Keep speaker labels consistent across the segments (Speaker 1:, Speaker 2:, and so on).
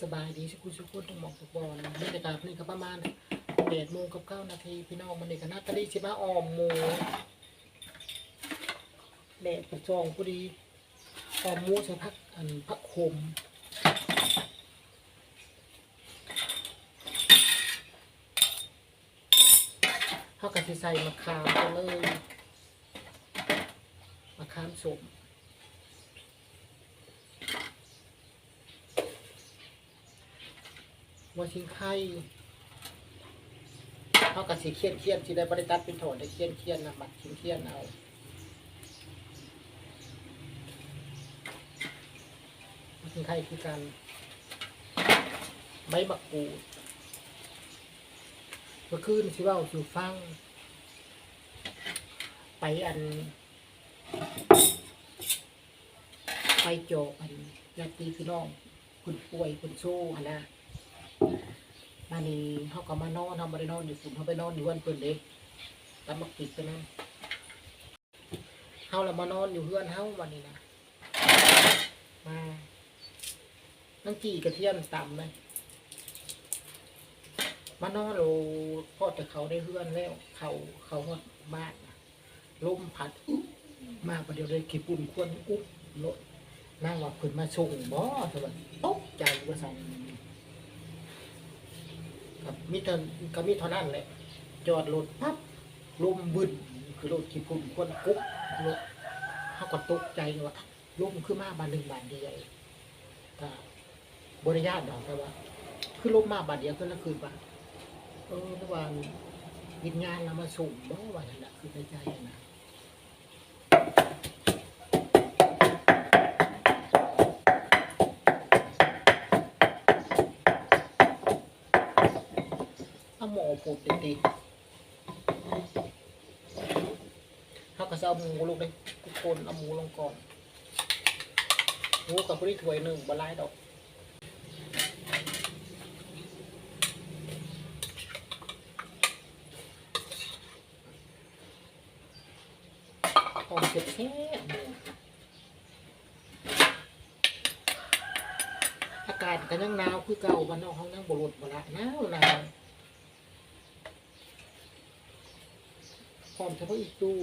Speaker 1: สบายดีสักคุณสักคนต้องมองทุกบอลบรรยากาศนี่ก็ประมาณแปดโมงกับเก้านาทีพี่น้องมันนี่ก็น่าจะได้ชิมาออมหมูแดดประจองพอดีออมหมูใส่พักอันพักคมเขาก็จะใส่มะขามไปเลยมะขามสม ว่าชิงไข่เขากับสีเคียนเคียนสีได้บริตัดเป็นโถได้เคียนเคียนนะมัดชิงเคียนเอาว่าชิงไข่คือการใบบักกูดเมื่อคืนสิว่าสู่ฟัง ไปอัน ไปโจกอันญาติพี่น้องคุณป่วยคุณโซ่นะ มานี่เขาก็มานอนเขาไม่ได้นอนอยู่ฝุ่นเขาไปนอนอยู่เพื่อนเพื่อนเด็กตามมาปิดไปนั่นเขาละมานอนอยู่เพื่อนเขาวันนี้นะมานั่งกี่กระเทียมต่ำเลยมานอนโลพอแต่เขาได้เพื่อนแล้ว เขาเขาหมดบ้านน่ะลมพัดมากประเดี๋ยวเลยขี้ปุ่นควนอุ๊บรถนั่งว่าขึ้นมาส่งบ่สวัสดีตกใจว่าสั่น ครับมีเท่าก็มีเท่านั้นแหละจอดรถปั๊บลมบึนคือรถขี่พุ่นควนกุ๊บรถเขาก็ตกใจว่าลมคือมาบานหนึ่งบานเดียวก็บริญาตดอกแต่ว่า คือลมมาบานเดียวก็แล้วคืนบานเออเมื่านวิญญาณเรามาส่งบ่ว่านั่นแหละคือในใจนะ เอาหมอผูดติดๆเขาก็จะเอาหมูลงเลยทุกคนเอาหมูลงก่อนหมูกับพริกถ้วยหนึ่งบะไลายดอกหอมเผ็ดแซ่อากาศก็ยังหนาวคือเก่าบ้านนอกห้องนั่งบรุษบ่ละหนาวหนาว หอมเฉพาะอีกตู้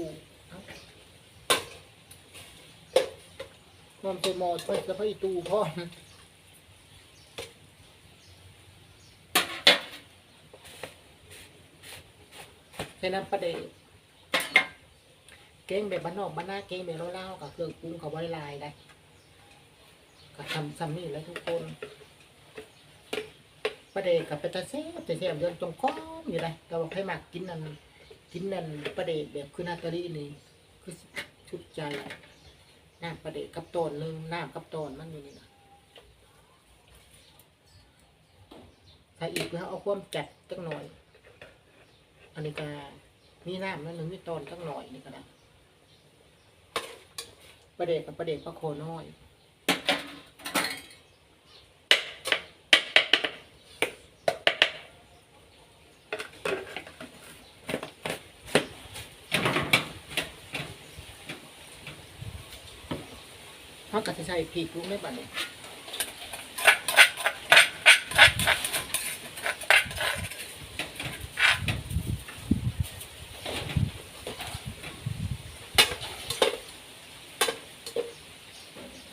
Speaker 1: เอ้าหอมเฉพาะเฉพาะอีกตู้พ่อมใส่น้ำปลาเดกเก่งแบบบ้านนอกบ้านนาเก่งแบบเล่าๆกับเครื่องปรุงเขาไว้ลายได้ก็ทำซ้ำนี่แล้วทุกคนประเดกกับเป็นตาเซ่บแต่เสียบเดินจงก้อมอยู่เลยแต่ว่าให้หมากกินนั่น กินนั่นประเดกแบบคือนาตาลีนี่คือชุดใจน้ำประเดกกับตอนหนึ่งน้ำกับตอนมันอยู่นี่นะถ้าอีกแล้วเอาความจัดจังหน่อยอันนี้ก็มีน้ำนั่นหนึ่งมีตอนจังหน่อยนี่ก็ได้ประเด็กกับประเด็กก็โคน้อยาก็จะใส่พริกลูกไม่บัดเลย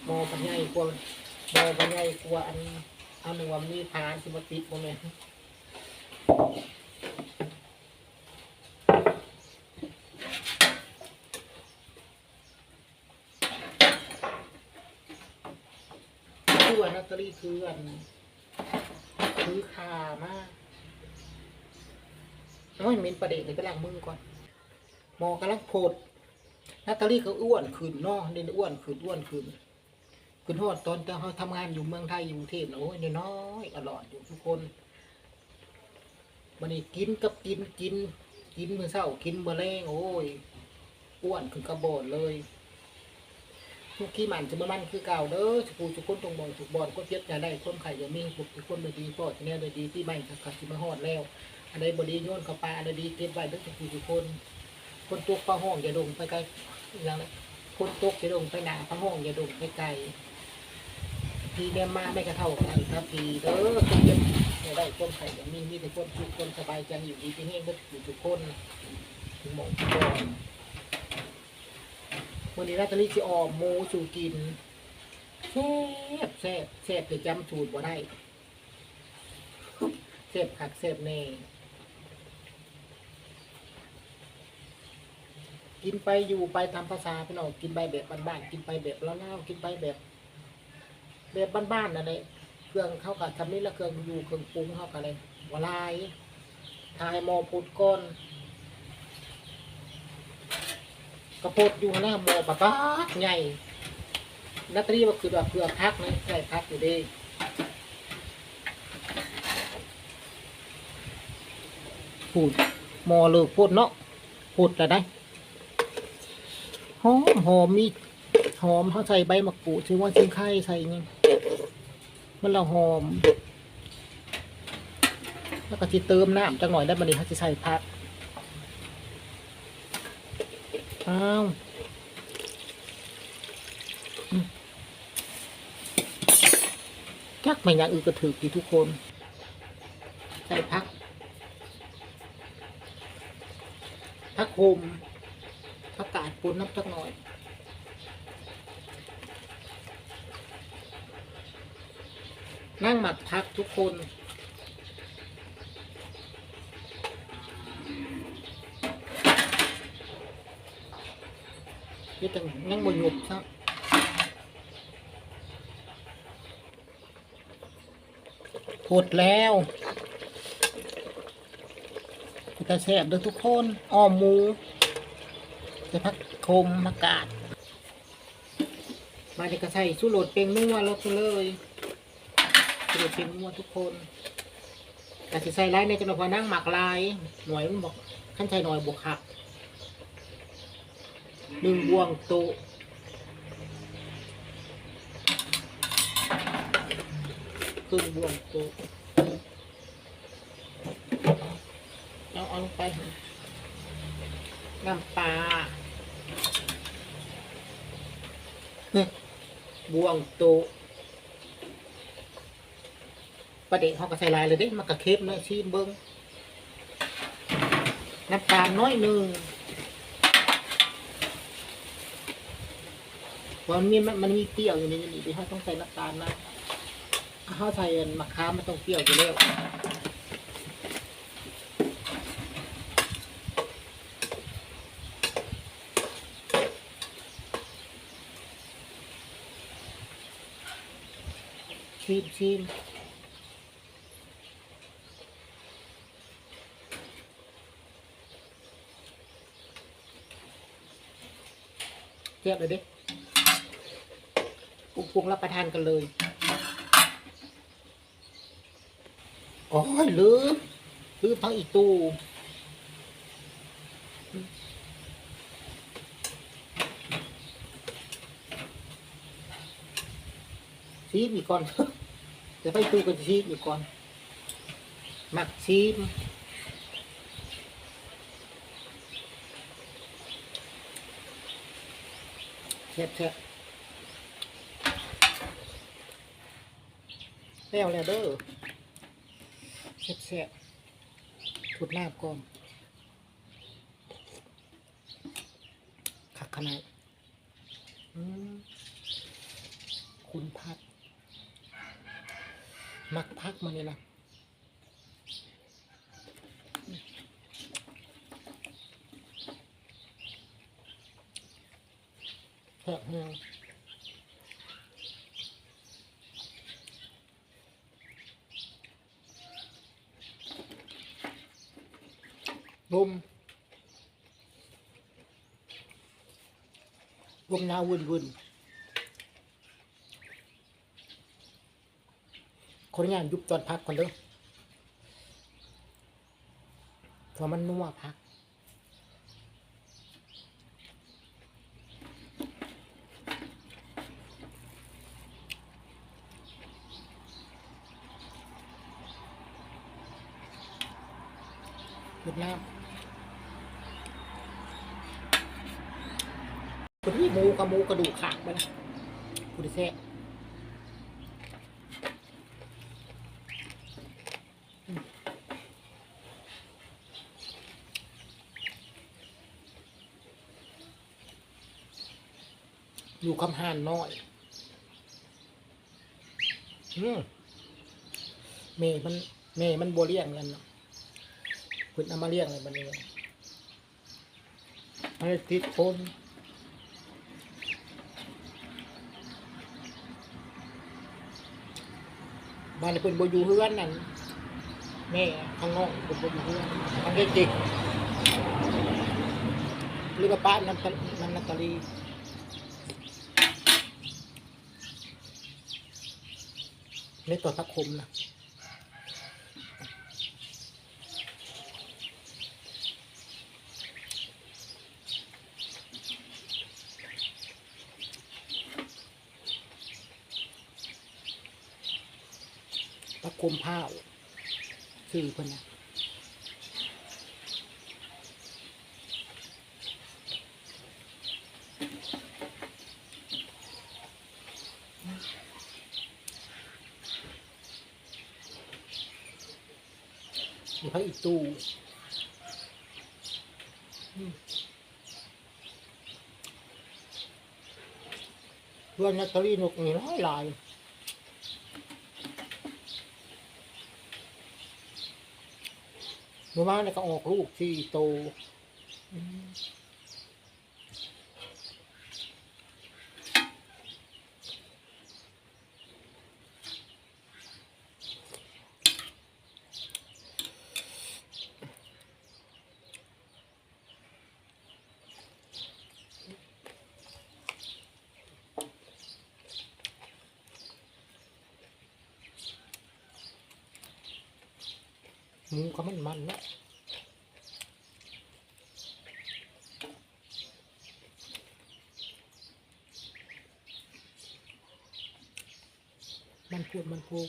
Speaker 1: หมอปัญญาอีกว่าหมอปัญญาอีกว่าอันอันหนึ่งว่ามีพานสิมาติดบ่แม่ นคือว่านัตเตอรี่คืออันคือคามากน้อยเม็นประเด็กเลยไปล้างมือก่อนหมอกำลังโพดนัตเตอรี่ก็อ้วนขึ้นเนาะเด่นอ้วนขึ้นอ้วนขึ้นคุณโทษตอนที่เขาทำงานอยู่เมืองไทยอยู่กรุงเทพนะโอ้ยน้อยอร่อยอยู่ทุกคนวันนี้กินกับกินกิน กินมื้อเช้ากินมื้อแรงโอ้ยอ้วนขึ้นกระโบดเลย ทุกขี้มันจะมามันคือเก่าเด้อสุกูสุกคนตรงบอลถูกบอลก็เจ็บอย่าได้คนไข่อย่ามีบุกทุกคนเลยดีพ่อจะเนี่ยเลยดีที่ไม่ขับที่มาหอดแล้วอะไรบดีโยนเข้าไปอะไรดีเก็บไว้เด้อสุกูทุกคน คนตัวปลาห้องอย่าดงไปไกลอย่างไรคนตกอย่าดงไปหนาปลาห้องอย่าดงไปไกลพีเดมมาไม่กระเท่ากันครับพีเด้อทุกคนไม่ได้คนไข่อย่างนี้มีแต่คนทุกคนสบายใจอยู่ดีที่นี่ก็อยู่ทุกคนถึงหมองทุกคน วันนี้นาตาลีสิออมหมูสู่กินแซ่บแซ่บแซ่บแต่จำสูตรบ่ได้แซ่บคักแซ่บแน่กินไปอยู่ไปตามภาษาพี่น้องกินไปแบบบ้านๆกินไปแบบเล่าๆกินไปแบบ แบบบ้านๆนั่นแหละเครื่องเข้ากับทำนี่ละเครื่องอยู่เครื่องปรุงเข้ากับอะไรวลายทายมอพุดก้อน กระโพดอยู่หน้าหมอปะป๊าใหญ่นัตรีว่าคือแบบเพื่อพักนะใช่พักอยู่ดีพูดมอเลยพูดเนาะพูดแต่ได้หอมหอมมีหอมเขาใส่ใบมะกรูดชื่อว่าชิงไข่ใส่เงี้ยมันละหอม แล้วก็จะเติมน้ำจังหน่อยได้บันนี้เขาจะใส่ผัก อ้าวจักไม่อยางอื่นก็ถือกี่ทุกคน ใส่ผักผักโฮมผักกาดปุนน้ำจักหน่อยนั่งหมักพักทุกคน นี่จังยังบนหยุบซะหดแล้วจะแซ่บด้อทุกคนอ้อมหมู จะพักโคมมากาด มาเด็กก็ใส่สู้โหลดเป็งนัวลดเลยสู้โหลดเป็งนัวทุกคนแต่สิใส่ไรในจังหวะนั่งหมักลายหน่วยมันบอกขั้นใส่หน่อยบวกหัก นึ่งบวงโตครึ่งบวงโตเอาเอาลงไปน้ำปลาเนี่ยบวงโตประเด็นเขาก็ใส่ลายเลยเด้มันก็เค็มเลยชิมเบิ้งน้ำตาลน้อยหนึ่งเพ ราะมันมีมันมันมีเปรี้ยวอยู่ในนี้ที่เขาต้องใส่น้ำตาลนะถ้าเขาใส่มะขามมันต้องเปรี้ยวอยู่แล้วชิมชิมเทียบเลยดิ ปรุงรับประทานกันเลยโอ้ยลืมลืมทั้งอีกตู้ชีมอีกก่อนจะไปตู้กันชีมอีกก่อนหมักชีมแซ่บแซ่บ แล้วแล้วเด้อแซ่บแซ่บถุดน้ำก่อนขักขนาดคุณพัดมักพักมานี่ละแค่แห้ง ลมลมหนาววุ่นวุ่นคนงานยุบตอนพักก่อนเด้อพรามันนัวพักหยุดน้ำ หมูกับหมูกระดูกขาดไปละคุณแซ่อยู่คำห่านน้อยเมย์มันเมย์มันบวเลี้ยงกันเนคุณเอามาเลี้ยงอะไรบ้างเนี่ยให้ติดคน บ้านนี้เป็นโบอยู่เฮือนนั่นแม่ข้างนอกเป็นโบอยู่เฮือนอันได้จิกหรือว่าป้าน้ำตะน้ำนักตาลีในตัวทักคมนะทักคมผ้าว สื่อคนนะมีพักอีกตู้อืมเพื่อนนัตตอรี่นกนี่หลายหลาย เมื่อวานเนี่ยก็ออกลูกที่โต มหมูก็มันมันนะมันพูดมันพูด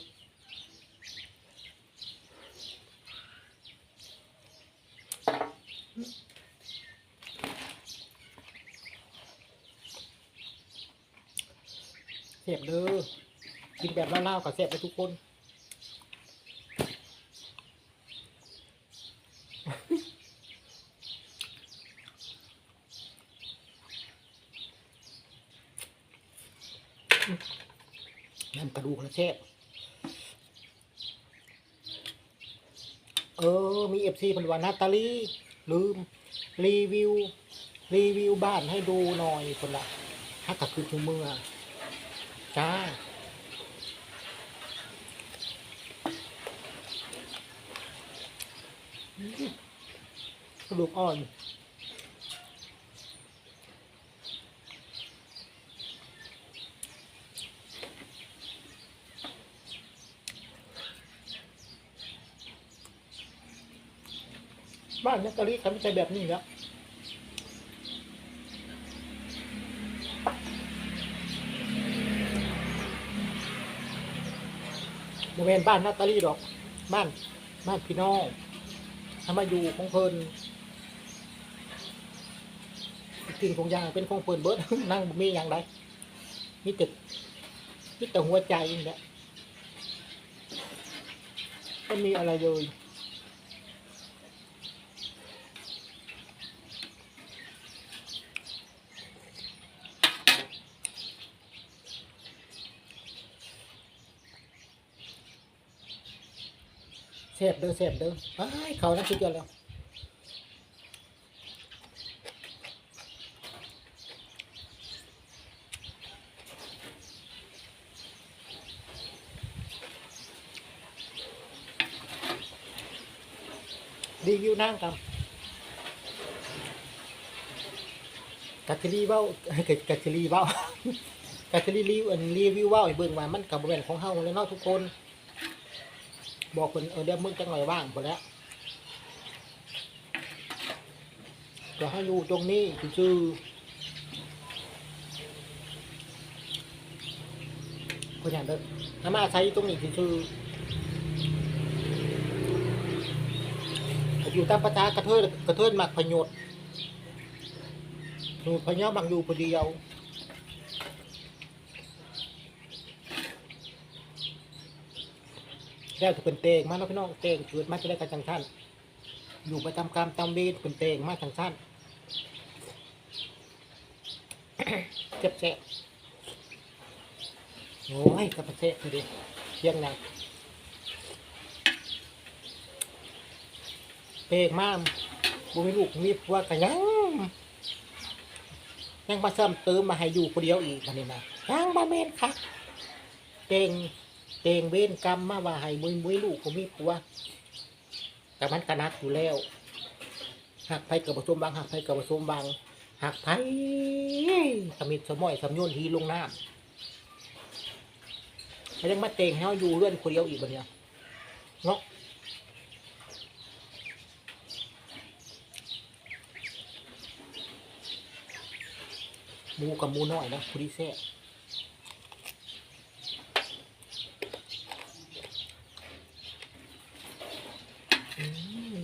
Speaker 1: เสียบเด้อกินแบบเล่าๆกับเสียบไปทุกคน กระดูกนะเชฟเออ มีเอฟซีพันวานาตาลีลืม รีวิว รีวิวบ้านให้ดูหน่อยคนละถ้ากับคือทุกเมื่อจ้ากระดูกอ่อน บ้านนักกะลีเขาไม่ใช่แบบนี้แล้วโมเมนบ้านนักกะลีดอก บ้าน บ้านพี่น้องทำมาอยู่ของเพลินกินของยางเป็นของเพลินเบิร์ดนั่งบ่มีอย่างไรมีแต่มีแต่หัวใจนี่แหละไม่มีอะไรเลย เสพเด้อเสพเด้อไอ้เขานั่นสุดยอดแล้วรีวิวนั่งกันกัจจรีเว้ากัจกัจจรีเว้ากัจจรีรีวิวอันรีวิวเว้าให้เบิ่งว่ามันกับบริเวณของเฮาเลยเนาะทุกคน บอกคนเออเดี๋ยวมึงจังหน่อยว่างหมดแล้วจะให้อยู่ตรงนี้คือคนอย่างเดิมถ้ามาใช้ตรงนี้คืออยู่ตามประชากระเทยกระเทยหมักพยศอยู่พญาบางอยู่พอดีเอา แล้วจะเป็นเตงมาแล้วพี่น้องเตงเกิดมาจะได้กันจังท่านอยู่ประจำการตามเวทเป็นเตงมาจังท่านเจ็บแสบโอ้ยกระเพาะคือดิเที่ยงนะเปกมากบุมีลูกมีผัวกันยังยังมาซ้ำเติมมาให้อยู่คนเดียวอีกอันนี้นะยังบ่แม่นค่ะเต็ง เตงเว้นกรรมมาว่าให้มึงมุ้ยลูกผมมีผัวแต่มันกระนักอยู่แล้วหักไผกับผสมบางหักไผกับผสมบางหักไผสมิทสมอยสำยนทีลงน้ำเขายังมาเตงให้เขาอยู่เรื่อนคนเดียวอีกบันเนี่ยเนาะมูกับมูน้อยนะคุริเซ่อืม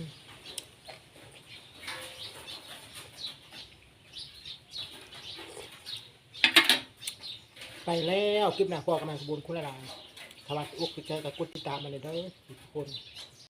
Speaker 1: ไป แล้วคลิปหน้าพอกันมาสมบูรณ์คุณละลายถ้าว่าอกติดใจกับกดติดตามมาเลยเด้อทุกคน